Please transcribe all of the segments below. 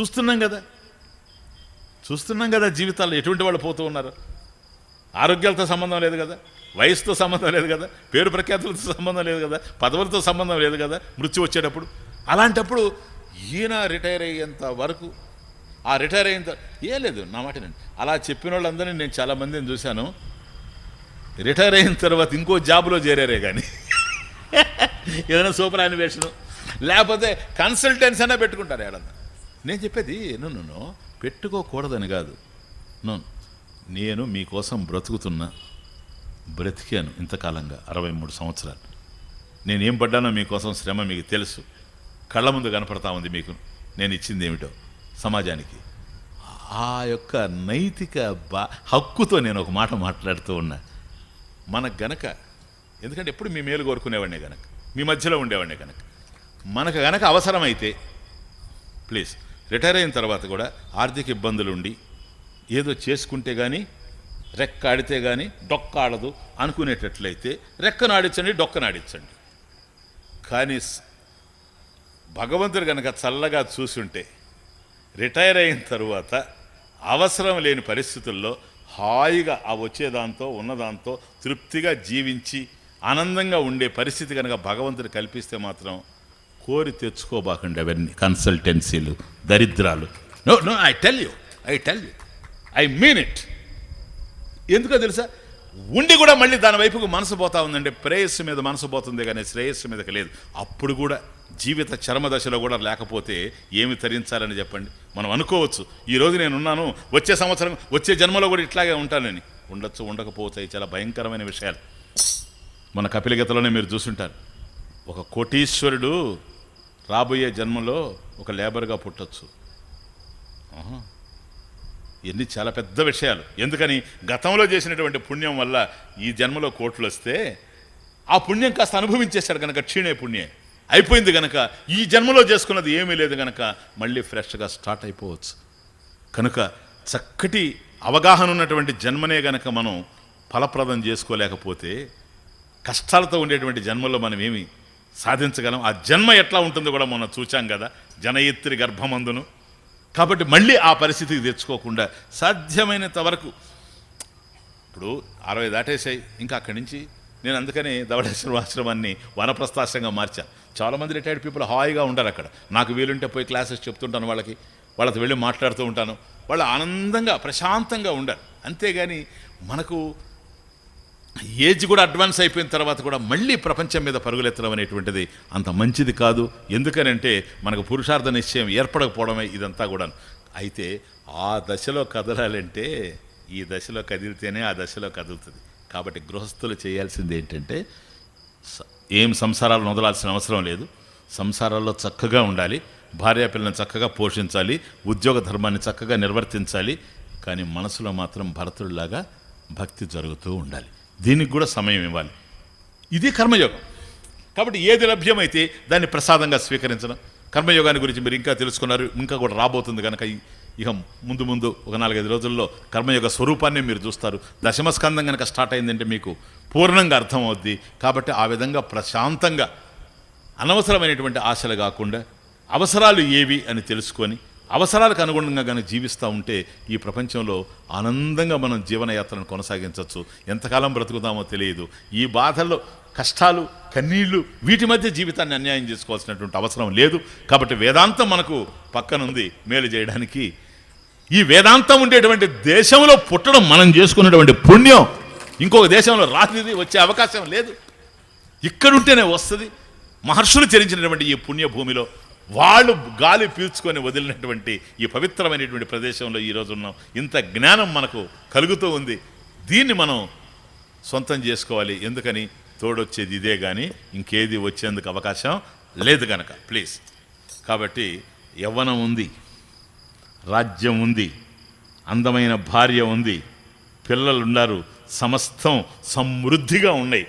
చూస్తున్నాం కదా. చూస్తున్నాం కదా జీవితాల్లో ఎటువంటి వాళ్ళు పోతూ ఉన్నారు. ఆరోగ్యాలతో సంబంధం లేదు కదా. వయసుతో సంబంధం లేదు కదా. పేరు ప్రఖ్యాతులతో సంబంధం లేదు కదా. పదవులతో సంబంధం లేదు కదా. మృత్యు వచ్చేటప్పుడు. అలాంటప్పుడు ఈయన రిటైర్ అయ్యేంత వరకు ఆ రిటైర్ అయ్యేంత ఏం ఏ లేదు నా మాట నేను అలా చెప్పిన వాళ్ళందరినీ నేను చాలా మందిని చూశాను. రిటైర్ అయిన తర్వాత ఇంకో జాబ్లో చేరారే కానీ ఏదైనా సూపర్ యానిమేషను. లేకపోతే కన్సల్టెన్స్ అయినా పెట్టుకుంటారు ఏడన్నా నేను చెప్పేది నన్ను పెట్టుకోకూడదని కాదు. నన్ను నేను మీకోసం బ్రతుకుతున్నా బ్రతికాను ఇంతకాలంగా అరవై మూడు సంవత్సరాలు. నేనేం పడ్డానో మీకోసం శ్రమ మీకు తెలుసు. కళ్ళ ముందు కనపడతా ఉంది మీకు. నేను ఇచ్చింది ఏమిటో సమాజానికి. ఆ యొక్క నైతిక బా హక్కుతో నేను ఒక మాట మాట్లాడుతూ ఉన్నా. మనకు గనక ఎందుకంటే ఎప్పుడు మీ మేలు కోరుకునేవాడినే గనక మీ మధ్యలో ఉండేవాడినే గనక మనకు గనక అవసరమైతే ప్లీజ్ రిటైర్ అయిన తర్వాత కూడా ఆర్థిక ఇబ్బందులు ఉండి ఏదో చేసుకుంటే కానీ రెక్క ఆడితే కానీ డొక్క ఆడదు అనుకునేటట్లయితే రెక్కను ఆడించండి డొక్కను ఆడించండి. కానీ భగవంతుడు కనుక చల్లగా చూసుంటే రిటైర్ అయిన తరువాత అవసరం లేని పరిస్థితుల్లో హాయిగా ఆ వచ్చేదాంతో ఉన్నదాంతో తృప్తిగా జీవించి ఆనందంగా ఉండే పరిస్థితి కనుక భగవంతుడు కల్పిస్తే మాత్రం కోరి తెచ్చుకోబాకండి అవన్నీ కన్సల్టెన్సీలు దరిద్రాలు. No no I tell you I tell you I mean it ఎందుకో తెలుసా? ఉండి కూడా మళ్ళీ దాని వైపుకు మనసు పోతా ఉందంటే ప్రేయస్సు మీద మనసు పోతుంది కానీ శ్రేయస్సు మీదకి లేదు. అప్పుడు కూడా జీవిత చర్మ దశలో కూడా లేకపోతే ఏమి తరించాలని చెప్పండి? మనం అనుకోవచ్చు. ఈరోజు నేను ఉన్నాను వచ్చే సంవత్సరం వచ్చే జన్మలో కూడా ఇట్లాగే ఉంటానని. ఉండొచ్చు ఉండకపోతే చాలా భయంకరమైన విషయాలు. మన కపిలగతలోనే మీరు చూసుంటారు. ఒక కోటీశ్వరుడు రాబోయే జన్మలో ఒక లేబర్గా పుట్టచ్చు. ఇవన్నీ చాలా పెద్ద విషయాలు. ఎందుకని? గతంలో చేసినటువంటి పుణ్యం వల్ల ఈ జన్మలో కోట్లు వస్తే ఆ పుణ్యం కాస్త అనుభవించేశాడు కనుక క్షీణే పుణ్యం. అయిపోయింది కనుక ఈ జన్మలో చేసుకున్నది ఏమీ లేదు కనుక మళ్ళీ ఫ్రెష్గా స్టార్ట్ అయిపోవచ్చు. కనుక చక్కటి అవగాహన ఉన్నటువంటి జన్మనే గనక మనం ఫలప్రదం చేసుకోలేకపోతే కష్టాలతో ఉండేటువంటి జన్మలో మనం ఏమి సాధించగలం. ఆ జన్మ ఎట్లా ఉంటుందో కూడా మొన్న చూచాం కదా జనయిత్రి గర్భమందును. కాబట్టి మళ్ళీ ఆ పరిస్థితికి తెచ్చుకోకుండా సాధ్యమైనంత వరకు ఇప్పుడు అరవై దాటేసాయి ఇంకా అక్కడి నుంచి నేను అందుకని ధవళేశ్వర ఆశ్రమాన్ని వనప్రస్థాశ్రంగా మార్చాను. చాలామంది రిటైర్డ్ పీపుల్ హాయిగా ఉంటారు అక్కడ. నాకు వీలుంటే పోయి క్లాసెస్ చెప్తుంటాను వాళ్ళకి. వాళ్ళతో వెళ్ళి మాట్లాడుతూ ఉంటాను. వాళ్ళు ఆనందంగా ప్రశాంతంగా ఉండరు. అంతేగాని మనకు ఏజ్ కూడా అడ్వాన్స్ అయిపోయిన తర్వాత కూడా మళ్ళీ ప్రపంచం మీద పరుగులెత్తడం అనేటువంటిది అంత మంచిది కాదు. ఎందుకనంటే మనకు పురుషార్థ నిశ్చయం ఏర్పడకపోవడమే ఇదంతా కూడా అయితే ఆ దశలో కదలాలంటే ఈ దశలో కదిలితేనే ఆ దశలో కదులుతుంది. కాబట్టి గృహస్థులు చేయాల్సింది ఏంటంటే ఏం సంసారాలను వదలాల్సిన అవసరం లేదు. సంసారాల్లో చక్కగా ఉండాలి. భార్యా పిల్లల్ని చక్కగా పోషించాలి. ఉద్యోగ ధర్మాన్ని చక్కగా నిర్వర్తించాలి. కానీ మనసులో మాత్రం భరతుడిలాగా భక్తి జరుగుతూ ఉండాలి. దీనికి కూడా సమయం ఇవ్వాలి. ఇది కర్మయోగం. కాబట్టి ఏది లభ్యమైతే దాన్ని ప్రసాదంగా స్వీకరించడం. కర్మయోగాన్ని గురించి మీరు ఇంకా తెలుసుకున్నారు. ఇంకా కూడా రాబోతుంది కనుక ఈ- ఇక ముందు ముందు ఒక నాలుగైదు రోజుల్లో కర్మయోగ స్వరూపాన్ని మీరు చూస్తారు. దశమస్కందం కనుక స్టార్ట్ అయిందంటే మీకు పూర్ణంగా అర్థమవుద్ది. కాబట్టి ఆ విధంగా ప్రశాంతంగా అనవసరమైనటువంటి ఆశలు కాకుండా అవసరాలు ఏవి అని తెలుసుకొని అవసరాలకు అనుగుణంగా కానీ జీవిస్తూ ఉంటే ఈ ప్రపంచంలో ఆనందంగా మనం జీవనయాత్రను కొనసాగించవచ్చు. ఎంతకాలం బ్రతుకుతామో తెలియదు. ఈ బాధల్లో కష్టాలు కన్నీళ్ళు వీటి మధ్య జీవితాన్ని అన్యాయం చేసుకోవాల్సినటువంటి అవసరం లేదు. కాబట్టి వేదాంతం మనకు పక్కనుంది మేలు చేయడానికి. ఈ వేదాంతం ఉండేటువంటి దేశంలో పుట్టడం మనం చేసుకున్నటువంటి పుణ్యం ఇంకొక దేశంలో రాత్రిది వచ్చే అవకాశం లేదు. ఇక్కడుంటేనే వస్తుంది. మహర్షులు చరించినటువంటి ఈ పుణ్యభూమిలో వాళ్ళు గాలి పీల్చుకొని వదిలినటువంటి ఈ పవిత్రమైనటువంటి ప్రదేశంలో ఈరోజు ఉన్నాం. ఇంత జ్ఞానం మనకు కలుగుతూ ఉంది. దీన్ని మనం సొంతం చేసుకోవాలి. ఎందుకని? తోడొచ్చేది ఇదే కానీ ఇంకేది వచ్చేందుకు అవకాశం లేదు కనుక ప్లీజ్. కాబట్టి యవ్వనం ఉంది. రాజ్యం ఉంది. అందమైన భార్య ఉంది. పిల్లలు ఉన్నారు సమస్తం సమృద్ధిగా ఉన్నాయి.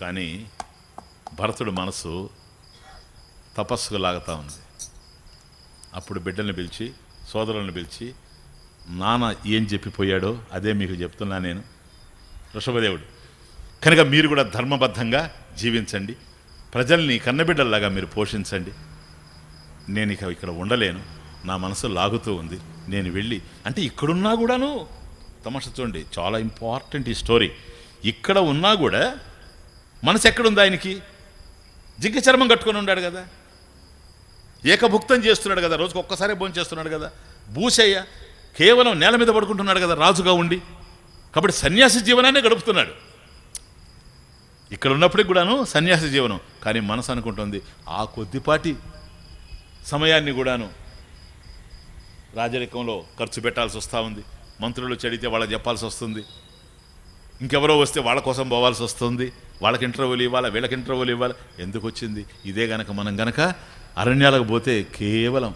కానీ భరతుడు మనసు తపస్సుకు లాగుతూ ఉంది. అప్పుడు బిడ్డల్ని పిలిచి సోదరులను పిలిచి నాన్న ఏం చెప్పిపోయాడో అదే మీకు చెప్తున్నా నేను. వృషభదేవుడు కనుక మీరు కూడా ధర్మబద్ధంగా జీవించండి. ప్రజల్ని కన్నబిడ్డల్లాగా మీరు పోషించండి. నేను ఇక ఇక్కడ ఉండలేను. నా మనసు లాగుతూ ఉంది. నేను వెళ్ళి అంటే ఇక్కడున్నా కూడాను తమాష చూడండి చాలా ఇంపార్టెంట్ ఈ స్టోరీ. ఇక్కడ ఉన్నా కూడా మనసు ఎక్కడుంది ఆయనకి? జింక చర్మం కట్టుకొని ఉన్నాడు కదా. ఏకభుక్తం చేస్తున్నాడు కదా రోజుకు ఒక్కసారి భోజనం చేస్తున్నాడు కదా. భూషయ్య కేవలం నేల మీద పడుకుంటున్నాడు కదా రాజుగా ఉండి. కాబట్టి సన్యాసి జీవనాన్ని గడుపుతున్నాడు. ఇక్కడ ఉన్నప్పటికి కూడాను సన్యాసి జీవనం కానీ మనసు అనుకుంటుంది ఆ కొద్దిపాటి సమయాన్ని కూడాను రాజరికంలో ఖర్చు పెట్టాల్సి వస్తూ ఉంది. మంత్రులు చెడితే వాళ్ళకి చెప్పాల్సి వస్తుంది. ఇంకెవరో వస్తే వాళ్ళ కోసం పోవాల్సి వస్తుంది. వాళ్ళకి ఇంటర్వ్యూలు ఇవ్వాలి వీళ్ళకి ఇంటర్వ్యూలు ఇవ్వాలి? ఎందుకు వచ్చింది? ఇదే గనక మనం గనక అరణ్యాలకు పోతే కేవలం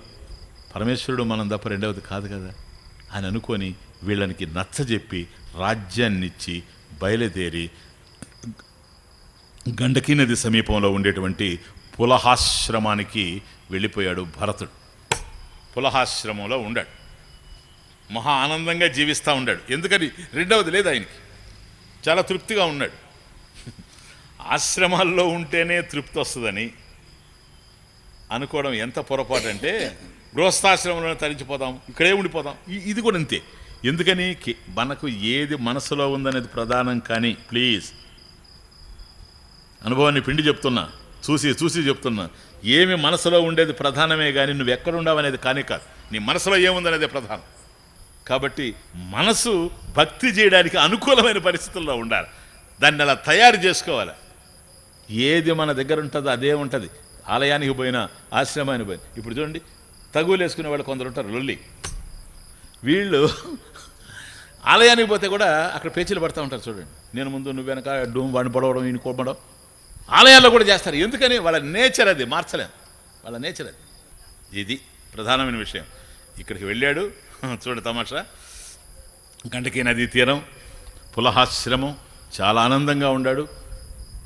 పరమేశ్వరుడు మనం తప్ప రెండవది కాదు కదా అని అనుకొని వీళ్ళనికి నచ్చజెప్పి రాజ్యాన్నిచ్చి బయలుదేరి గండకీ నది సమీపంలో ఉండేటువంటి పులహాశ్రమానికి వెళ్ళిపోయాడు భరతుడు. పులహాశ్రమంలో ఉండాడు. మహా ఆనందంగా జీవిస్తూ ఉన్నాడు ఎందుకని? రెండవది లేదు ఆయనకి. చాలా తృప్తిగా ఉన్నాడు. ఆశ్రమాల్లో ఉంటేనే తృప్తి వస్తుందని అనుకోవడం ఎంత పొరపాటు అంటే గృహస్థాశ్రమంలో తరించిపోతాం ఇక్కడే ఉండిపోతాం. ఇది కూడా అంతే. ఎందుకని? మనకు ఏది మనసులో ఉందనేది ప్రధానం కానీ ప్లీజ్. అనుభవాన్ని పిండి చెప్తున్నా చూసి చూసి చెప్తున్నా. ఏమి మనసులో ఉండేది ప్రధానమే కానీ నువ్వు ఎక్కడ అనేది కానీ కాదు. నీ మనసులో ఏముందనేది ప్రధానం. కాబట్టి మనసు భక్తి చేయడానికి అనుకూలమైన పరిస్థితుల్లో ఉండాలి. దాన్ని అలా తయారు చేసుకోవాలి. ఏది మన దగ్గర ఉంటుందో అదే ఉంటుంది. ఆలయానికి పోయినా ఆశ్రమానికి పోయినా. ఇప్పుడు చూడండి తగులు వేసుకునే వాళ్ళు కొందరు ఉంటారు లొల్లి. వీళ్ళు ఆలయానికి పోతే కూడా అక్కడ పేచీలు పడతా ఉంటారు చూడండి. నేను ముందు నువ్వు వెనక డూమ్ వాడిని పడవడం ఈయన కొమ్మడం ఆలయాల్లో కూడా చేస్తారు. ఎందుకని? వాళ్ళ నేచర్ అది మార్చలేదు వాళ్ళ నేచర్ అది. ఇది ప్రధానమైన విషయం. ఇక్కడికి వెళ్ళాడు. చూడండి తమాషా. గంటకి నదీ తీరం పులహాశ్రమం చాలా ఆనందంగా ఉన్నాడు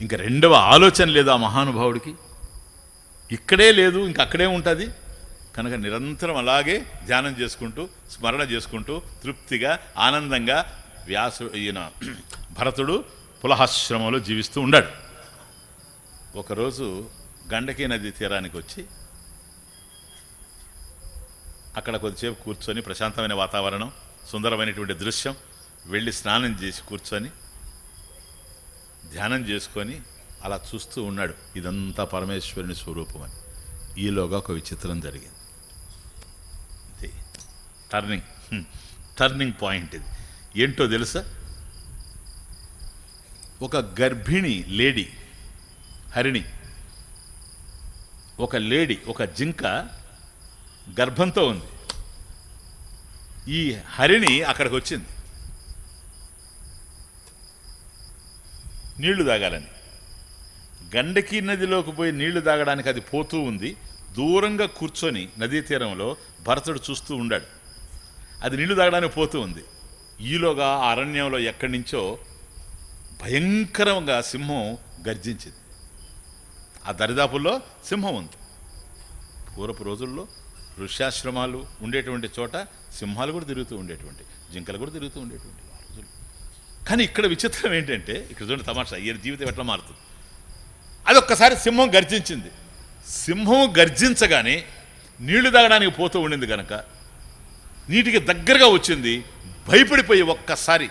ఇంకా రెండవ ఆలోచన లేదు ఆ మహానుభావుడికి. ఇక్కడే లేదు ఇంక అక్కడే ఉంటుంది. కనుక నిరంతరం అలాగే ధ్యానం చేసుకుంటూ స్మరణ చేసుకుంటూ తృప్తిగా ఆనందంగా వ్యాసు ఈయన భరతుడు పులహాశ్రమంలో జీవిస్తూ ఉన్నాడు ఒకరోజు గండకీ నది తీరానికి వచ్చి అక్కడ కొద్దిసేపు కూర్చొని ప్రశాంతమైన వాతావరణం సుందరమైనటువంటి దృశ్యం వెళ్ళి స్నానం చేసి కూర్చొని ధ్యానం చేసుకొని అలా చూస్తూ ఉన్నాడు. ఇదంతా పరమేశ్వరుని స్వరూపం అని ఈలోగా ఒక విచిత్రం జరిగింది. ఇది టర్నింగ్ టర్నింగ్ పాయింట్ ఇది. ఏంటో తెలుసా? ఒక గర్భిణి లేడీ హరిణి ఒక లేడీ ఒక జింక గర్భంతో ఉంది. ఈ హరిణి అక్కడికి వచ్చింది. నీళ్ళు తాగాలని. గండకీ నదిలోకి పోయి నీళ్ళు తాగడానికి అది పోతూ ఉంది. దూరంగా కూర్చొని నదీ తీరంలో భరతుడు చూస్తూ ఉండాడు. అది నీళ్ళు తాగడానికి పోతూ ఉంది. ఈలోగా ఆ అరణ్యంలో ఎక్కడి నుంచో భయంకరంగా సింహం గర్జించింది. ఆ దరిదాపుల్లో సింహం ఉంది. పూర్వపు రోజుల్లో ఋష్యాశ్రమాలు ఉండేటువంటి చోట సింహాలు కూడా తిరుగుతూ ఉండేటువంటి జింకలు కూడా తిరుగుతూ ఉండేటువంటి ఆ కానీ ఇక్కడ విచిత్రం ఏంటంటే ఇక్కడ చూడండి తమాషా ఈయన జీవితం ఎట్లా మారుతుంది? ఒక్కసారి సింహం గర్జించింది. సింహం గర్జించగానే నీళ్ళు తాగడానికి పోతూ ఉండింది కనుక నీటికి దగ్గరగా వచ్చింది. భయపడిపోయి ఒక్కసారి.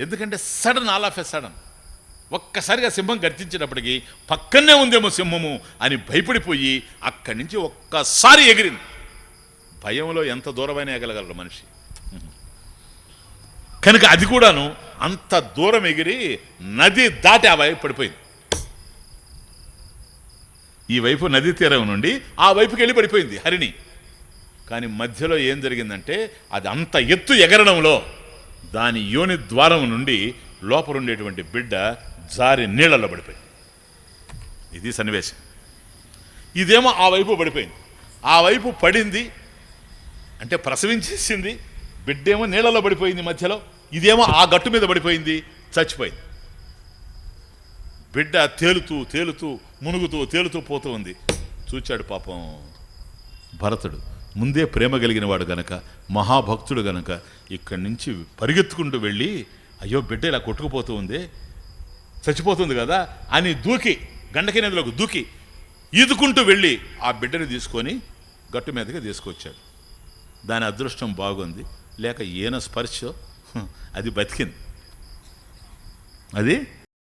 ఎందుకంటే sudden all of a sudden. ఒక్కసారిగా సింహం గర్జించినప్పటికీ పక్కనే ఉందేమో సింహము అని భయపడిపోయి అక్కడి నుంచి ఒక్కసారి ఎగిరింది. భయంలో ఎంత దూరమైన ఎగలగలరు మనిషి. కనుక అది కూడాను అంత దూరం ఎగిరి నది దాటి ఆ పడిపోయింది. ఈ వైపు నదీ తీరం నుండి ఆ వైపుకి వెళ్ళి పడిపోయింది హరిణి. కానీ మధ్యలో ఏం జరిగిందంటే అది అంత ఎత్తు ఎగరడంలో దాని యోని ద్వారం నుండి లోపల ఉండేటువంటి బిడ్డ జారి నీళ్ళలో పడిపోయింది. ఇది సన్నివేశం. ఇదేమో ఆ వైపు పడిపోయింది. ఆ వైపు పడింది అంటే ప్రసవించేసింది బిడ్డేమో నీళ్ళలో పడిపోయింది మధ్యలో ఇదేమో ఆ గట్టు మీద పడిపోయింది చచ్చిపోయింది. బిడ్డ తేలుతూ తేలుతూ మునుగుతూ తేలుతూ పోతూ ఉంది. చూచాడు పాపం భరతుడు. ముందే ప్రేమ కలిగిన వాడు గనక మహాభక్తుడు గనక ఇక్కడి నుంచి పరిగెత్తుకుంటూ వెళ్ళి అయ్యో బిడ్డ ఇలా కొట్టుకుపోతూ ఉంది చచ్చిపోతుంది కదా అని దూకి గండకి నదిలోకి దూకి ఈదుకుంటూ వెళ్ళి ఆ బిడ్డని తీసుకొని గట్టు మీదకి తీసుకొచ్చాడు. దాని అదృష్టం బాగుంది. లేక ఈయన స్పర్శ అది బతికింది. అది